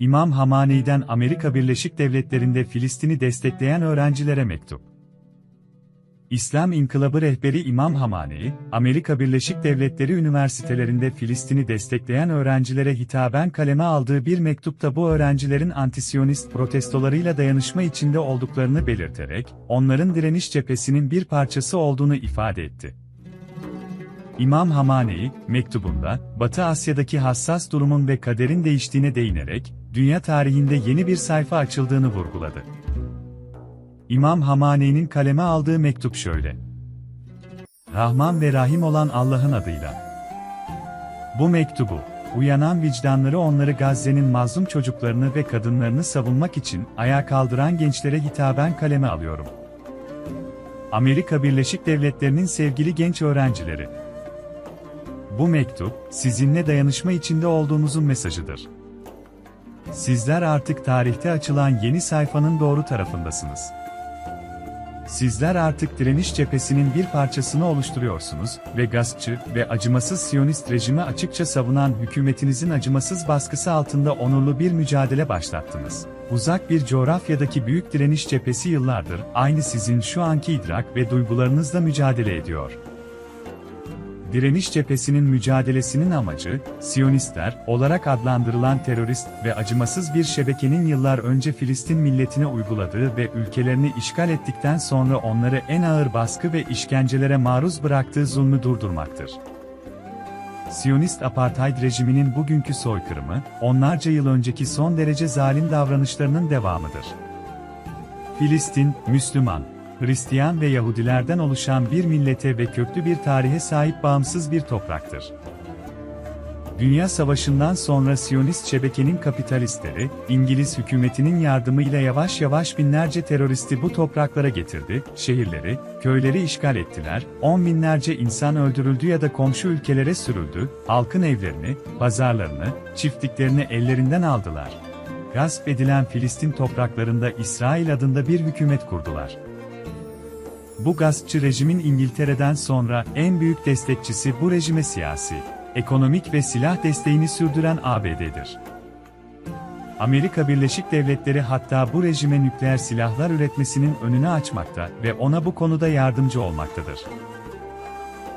İmam Hamane'den Amerika Birleşik Devletleri'nde Filistin'i destekleyen öğrencilere mektup. İslam İnkılabı rehberi İmam Hamanei, Amerika Birleşik Devletleri üniversitelerinde Filistin'i destekleyen öğrencilere hitaben kaleme aldığı bir mektupta bu öğrencilerin antisiyonist protestolarıyla dayanışma içinde olduklarını belirterek, onların direniş cephesinin bir parçası olduğunu ifade etti. İmam Hamanei, mektubunda, Batı Asya'daki hassas durumun ve kaderin değiştiğine değinerek, dünya tarihinde yeni bir sayfa açıldığını vurguladı. İmam Hamanei'nin kaleme aldığı mektup şöyle. Rahman ve Rahim olan Allah'ın adıyla. Bu mektubu, uyanan vicdanları onları Gazze'nin mazlum çocuklarını ve kadınlarını savunmak için ayağa kaldıran gençlere hitaben kaleme alıyorum. Amerika Birleşik Devletleri'nin sevgili genç öğrencileri. Bu mektup, sizinle dayanışma içinde olduğumuzun mesajıdır. Sizler artık tarihte açılan yeni sayfanın doğru tarafındasınız. Sizler artık direniş cephesinin bir parçasını oluşturuyorsunuz ve gaspçı ve acımasız Siyonist rejimi açıkça savunan hükümetinizin acımasız baskısı altında onurlu bir mücadele başlattınız. Uzak bir coğrafyadaki büyük direniş cephesi yıllardır aynı sizin şu anki idrak ve duygularınızla mücadele ediyor. Direniş cephesinin mücadelesinin amacı, Siyonistler olarak adlandırılan terörist ve acımasız bir şebekenin yıllar önce Filistin milletine uyguladığı ve ülkelerini işgal ettikten sonra onları en ağır baskı ve işkencelere maruz bıraktığı zulmü durdurmaktır. Siyonist apartheid rejiminin bugünkü soykırımı, onlarca yıl önceki son derece zalim davranışlarının devamıdır. Filistin, Müslüman, Hristiyan ve Yahudilerden oluşan bir millete ve köklü bir tarihe sahip bağımsız bir topraktır. Dünya Savaşı'ndan sonra Siyonist şebekenin kapitalistleri, İngiliz hükümetinin yardımıyla yavaş yavaş binlerce teröristi bu topraklara getirdi, şehirleri, köyleri işgal ettiler, on binlerce insan öldürüldü ya da komşu ülkelere sürüldü, halkın evlerini, pazarlarını, çiftliklerini ellerinden aldılar. Gasp edilen Filistin topraklarında İsrail adında bir hükümet kurdular. Bu gaspçı rejimin İngiltere'den sonra en büyük destekçisi bu rejime siyasi, ekonomik ve silah desteğini sürdüren ABD'dir. Amerika Birleşik Devletleri hatta bu rejime nükleer silahlar üretmesinin önünü açmakta ve ona bu konuda yardımcı olmaktadır.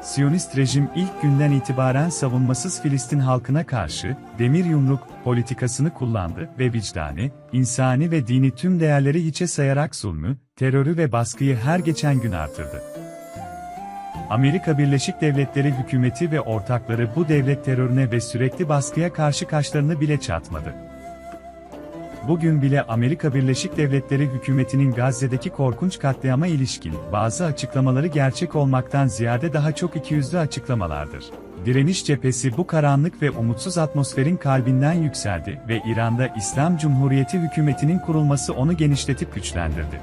Siyonist rejim ilk günden itibaren savunmasız Filistin halkına karşı demir yumruk politikasını kullandı ve vicdani, insani ve dini tüm değerleri hiçe sayarak zulmü, terörü ve baskıyı her geçen gün artırdı. Amerika Birleşik Devletleri hükümeti ve ortakları bu devlet terörüne ve sürekli baskıya karşı kaşlarını bile çatmadı. Bugün bile Amerika Birleşik Devletleri hükümetinin Gazze'deki korkunç katliama ilişkin bazı açıklamaları gerçek olmaktan ziyade daha çok ikiyüzlü açıklamalardır. Direniş cephesi bu karanlık ve umutsuz atmosferin kalbinden yükseldi ve İran'da İslam Cumhuriyeti hükümetinin kurulması onu genişletip güçlendirdi.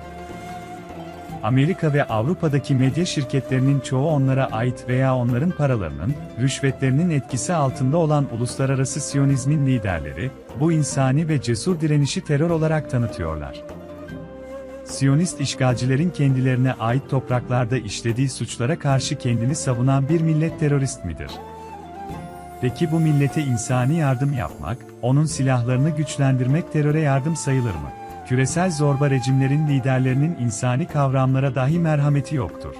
Amerika ve Avrupa'daki medya şirketlerinin çoğu onlara ait veya onların paralarının, rüşvetlerinin etkisi altında olan uluslararası Siyonizmin liderleri, bu insani ve cesur direnişi terör olarak tanıtıyorlar. Siyonist işgalcilerin kendilerine ait topraklarda işlediği suçlara karşı kendini savunan bir millet terörist midir? Peki bu millete insani yardım yapmak, onun silahlarını güçlendirmek teröre yardım sayılır mı? Küresel zorba rejimlerin liderlerinin insani kavramlara dahi merhameti yoktur.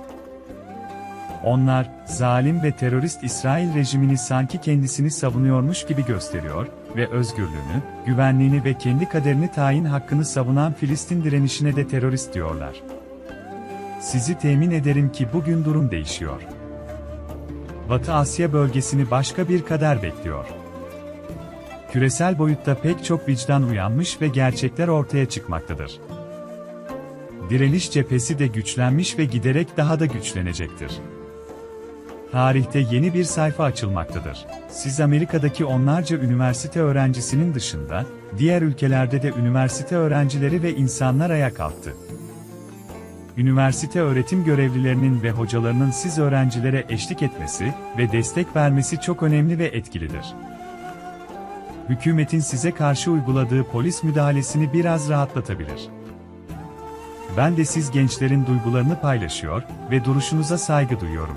Onlar, zalim ve terörist İsrail rejimini sanki kendisini savunuyormuş gibi gösteriyor ve özgürlüğünü, güvenliğini ve kendi kaderini tayin hakkını savunan Filistin direnişine de terörist diyorlar. Sizi temin ederim ki bugün durum değişiyor. Batı Asya bölgesini başka bir kader bekliyor küresel boyutta pek çok vicdan uyanmış ve gerçekler ortaya çıkmaktadır. Direniş cephesi de güçlenmiş ve giderek daha da güçlenecektir. Tarihte yeni bir sayfa açılmaktadır. Siz Amerika'daki onlarca üniversite öğrencisinin dışında, diğer ülkelerde de üniversite öğrencileri ve insanlar ayağa kalktı. Üniversite öğretim görevlilerinin ve hocalarının siz öğrencilere eşlik etmesi ve destek vermesi çok önemli ve etkilidir hükümetin size karşı uyguladığı polis müdahalesini biraz rahatlatabilir. Ben de siz gençlerin duygularını paylaşıyor ve duruşunuza saygı duyuyorum.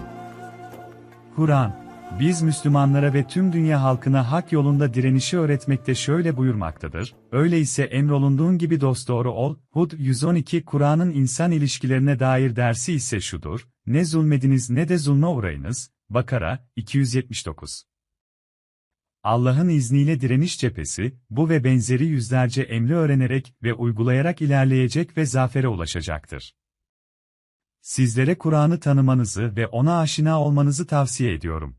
Kur'an, biz Müslümanlara ve tüm dünya halkına hak yolunda direnişi öğretmekte şöyle buyurmaktadır, öyleyse emrolunduğun gibi dosdoğru ol, Hud 112 Kur'an'ın insan ilişkilerine dair dersi ise şudur, ne zulmediniz ne de zulme uğrayınız, Bakara, 279 Allah'ın izniyle direniş cephesi, bu ve benzeri yüzlerce emri öğrenerek ve uygulayarak ilerleyecek ve zafere ulaşacaktır. Sizlere Kur'an'ı tanımanızı ve ona aşina olmanızı tavsiye ediyorum.